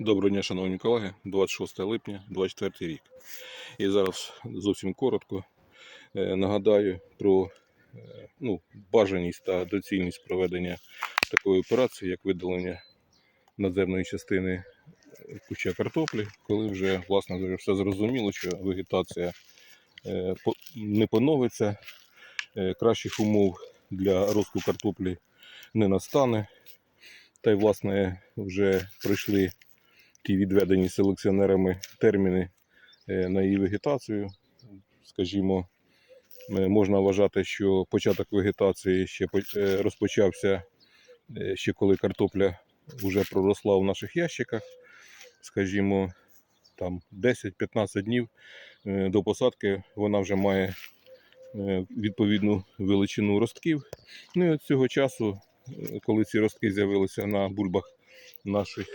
Доброго дня, шановні колеги, 26 липня, 24 рік. І зараз зовсім коротко е, нагадаю про е, ну, бажаність та доцільність проведення такої операції, як видалення надземної частини куща картоплі, коли вже власне все зрозуміло, що вегетація е, не поновиться, кращих умов для росту картоплі не настане. Та й власне вже пройшли ті відведені селекціонерами терміни е, на її вегетацію. Скажімо, можна вважати, що початок вегетації ще е, розпочався е, ще коли картопля вже проросла в наших ящиках. Скажімо, там 10-15 днів до посадки вона вже має відповідну величину ростків. Ну і от цього часу, коли ці ростки з'явилися на бульбах наших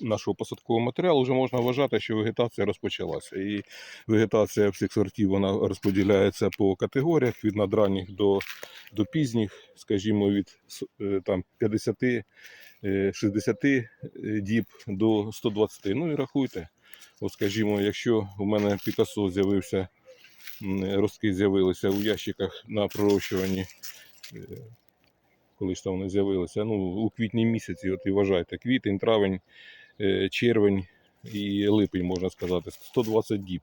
нашого посадкового матеріалу, вже можна вважати, що вегетація розпочалася. І вегетація всіх сортів вона розподіляється по категоріях від надранніх до, до пізніх, скажімо, від е, там, 50, е, 60 е, діб до 120. Ну і рахуйте. От, скажімо, якщо у мене Пікасо з'явився, ростки з'явилися у ящиках на пророщуванні е, коли ж там вони з'явилися. Ну, у квітні місяці, от і вважайте, квітень, травень, е, червень і липень, можна сказати. 120 діб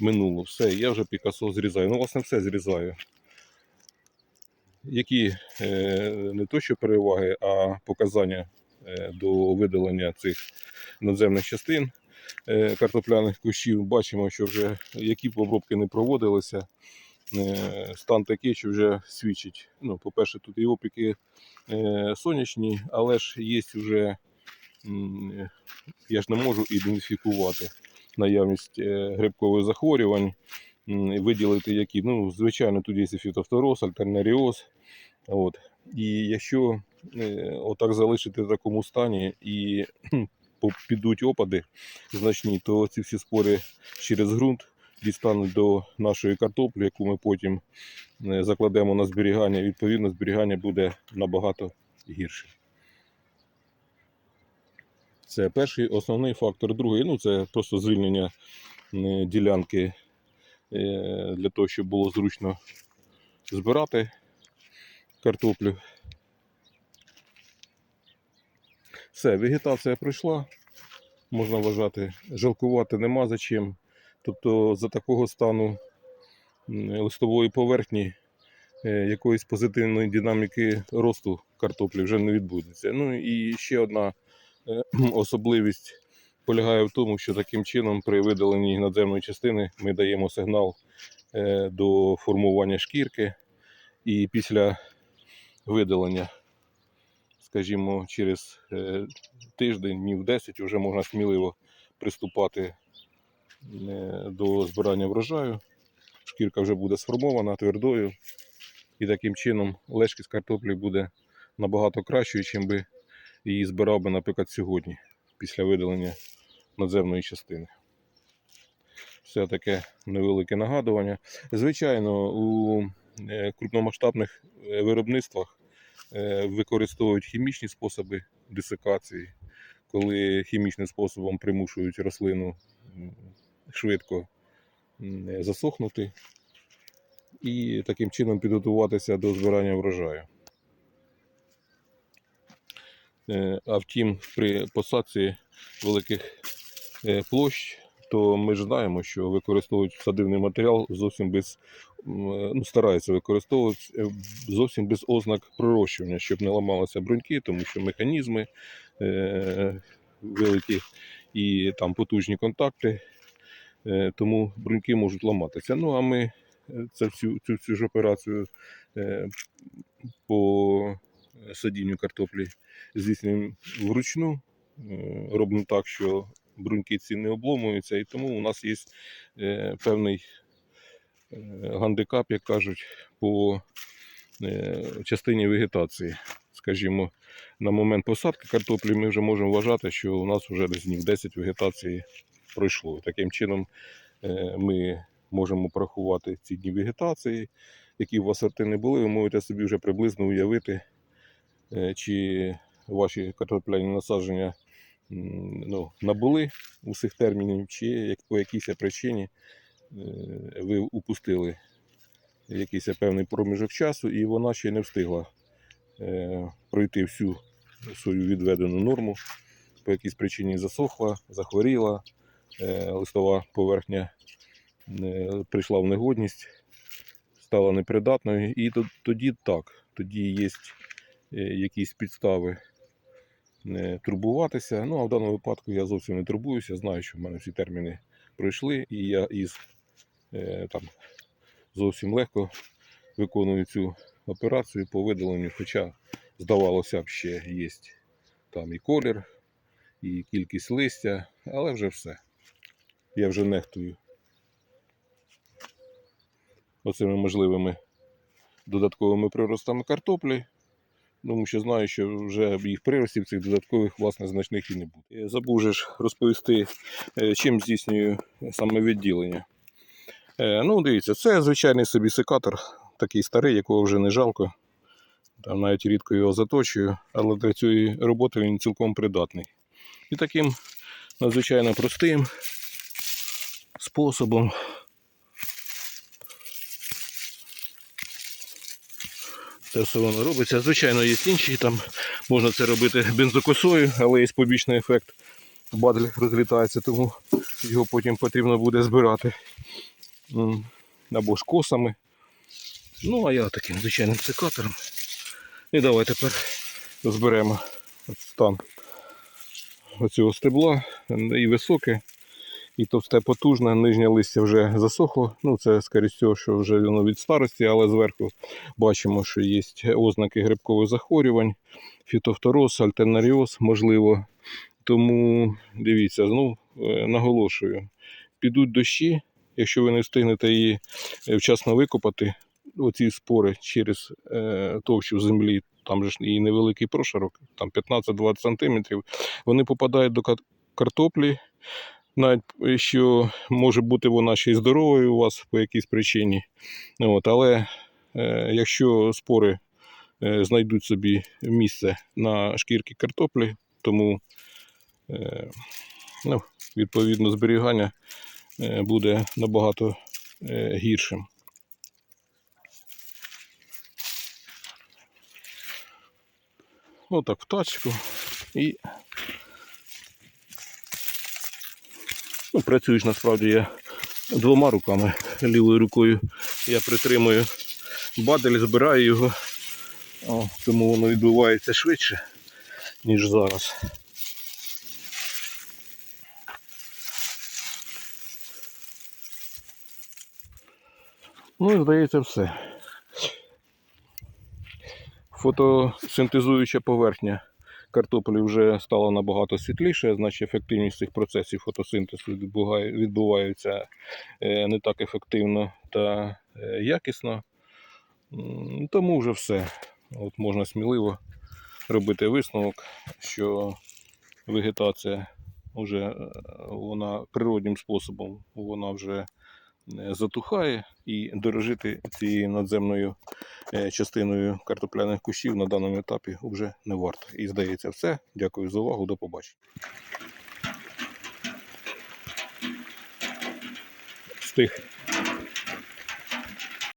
минуло. Все, я вже Пікасо зрізаю. Ну, власне, все зрізаю. Які е, не то що переваги, а показання е, до видалення цих надземних частин картопляних кущів. Бачимо, що вже які обробки не проводилися, стан такий, що вже свідчить. Ну, по-перше, тут і опіки е, сонячні, але ж є вже, е, я ж не можу ідентифікувати наявність е, грибкових захворювань, виділити які. Ну, звичайно, тут є фітофтороз, альтернаріоз. От. І якщо е, отак залишити в такому стані і підуть опади значні, то ці всі спори через ґрунт дістануть до нашої картоплі, яку ми потім е, закладемо на зберігання. Відповідно, зберігання буде набагато гірше. Це перший основний фактор. Другий ну, це просто звільнення е, ділянки е, для того, щоб було зручно збирати картоплю. Все, вегетація пройшла. Можна вважати, жалкувати нема за чим. Тобто за такого стану листової поверхні е, якоїсь позитивної динаміки росту картоплі вже не відбудеться. Ну і ще одна е, особливість полягає в тому, що таким чином при видаленні надземної частини ми даємо сигнал е, до формування шкірки, і після видалення, скажімо, через тиждень, днів 10 вже можна сміливо приступати до збирання врожаю. Шкірка вже буде сформована твердою, і таким чином лежкість картоплі буде набагато кращою, чим би її збирав би, наприклад, сьогодні, після видалення надземної частини. Все таке невелике нагадування. Звичайно, у е, крупномасштабних е, виробництвах е, використовують хімічні способи десикації, коли хімічним способом примушують рослину швидко засохнути і таким чином підготуватися до збирання врожаю. Е, А втім, при посадці великих е, площ, то ми ж знаємо, що використовують садивний матеріал зовсім без е, ну, стараються використовувати зовсім без ознак пророщування, щоб не ламалися бруньки, тому що механізми великі і там потужні контакти, тому бруньки можуть ламатися. Ну а ми е, це всю, цю, цю ж операцію е, по садінню картоплі здійснюємо вручну. Е, Робимо так, що бруньки ці не обломуються, і тому у нас є е, певний е, гандикап, як кажуть, по е, частині вегетації. Скажімо, на момент посадки картоплі ми вже можемо вважати, що у нас вже десь днів 10 вегетації пройшло. Таким чином е, ми можемо порахувати ці дні вегетації, які у вас сорти не були, ви можете собі вже приблизно уявити, е, чи ваші картопляні насадження ну, набули усіх термінів, чи по якійсь причині е, ви упустили якийсь певний проміжок часу, і вона ще не встигла пройти всю свою відведену норму. По якійсь причині засохла, захворіла, листова поверхня е, прийшла в негодність, стала непридатною. І тоді так, тоді є якісь підстави турбуватися. Ну, а в даному випадку я зовсім не турбуюся. Знаю, що в мене всі терміни пройшли, і я із е, там зовсім легко виконую цю операцію по видаленню, хоча, здавалося б, ще є там і колір, і кількість листя, але вже все. Я вже нехтую оцими можливими додатковими приростами картоплі. Тому що знаю, що вже їх приростів цих додаткових власне значних і не буде. Забув же ж розповісти, е, чим здійснюю саме відділення. Е, Ну, дивіться, це звичайний собі секатор, такий старий, якого вже не жалко. Там навіть рідко його заточую, але для цієї роботи він цілком придатний. І таким надзвичайно простим способом Це все воно робиться. Звичайно, є інші, там можна це робити бензокосою, але є побічний ефект. Бадль розлітається, тому його потім потрібно буде збирати. Або ж косами. Ну, а я таким звичайним секатором. І давай тепер зберемо стан оцього стебла. І високе, і товсте потужне, нижнє листя вже засохло. Ну, це скоріше всього, що вже воно від старості, але зверху бачимо, що є ознаки грибкових захворювань, фітофтороз, альтернаріоз, можливо. Тому дивіться, знов е, наголошую, підуть дощі, якщо ви не встигнете її е, вчасно викопати, оці спори через е, товщу землі, там же ж і невеликий прошарок, там 15-20 см, вони попадають до картоплі. Навіть що може бути вона ще й здоровою у вас по якійсь причині. От, але е, якщо спори е, знайдуть собі місце на шкірки картоплі, тому е, ну, відповідно зберігання е, буде набагато е, гіршим. Отак в тачку і ну, працюєш насправді я двома руками. Лівою рукою я притримую бадель, збираю його, О, тому воно відбувається швидше, ніж зараз. Ну і здається все. Фотосинтезуюча поверхня картоплі вже стала набагато світліше, значить ефективність цих процесів фотосинтезу відбувається е, не так ефективно та е, якісно. Тому вже все. От можна сміливо робити висновок, що вегетація вже е, вона природнім способом вона вже затухає і дорожити цією надземною е, частиною картопляних кущів на даному етапі вже не варто. І здається, все. Дякую за увагу. До побачення. Встиг.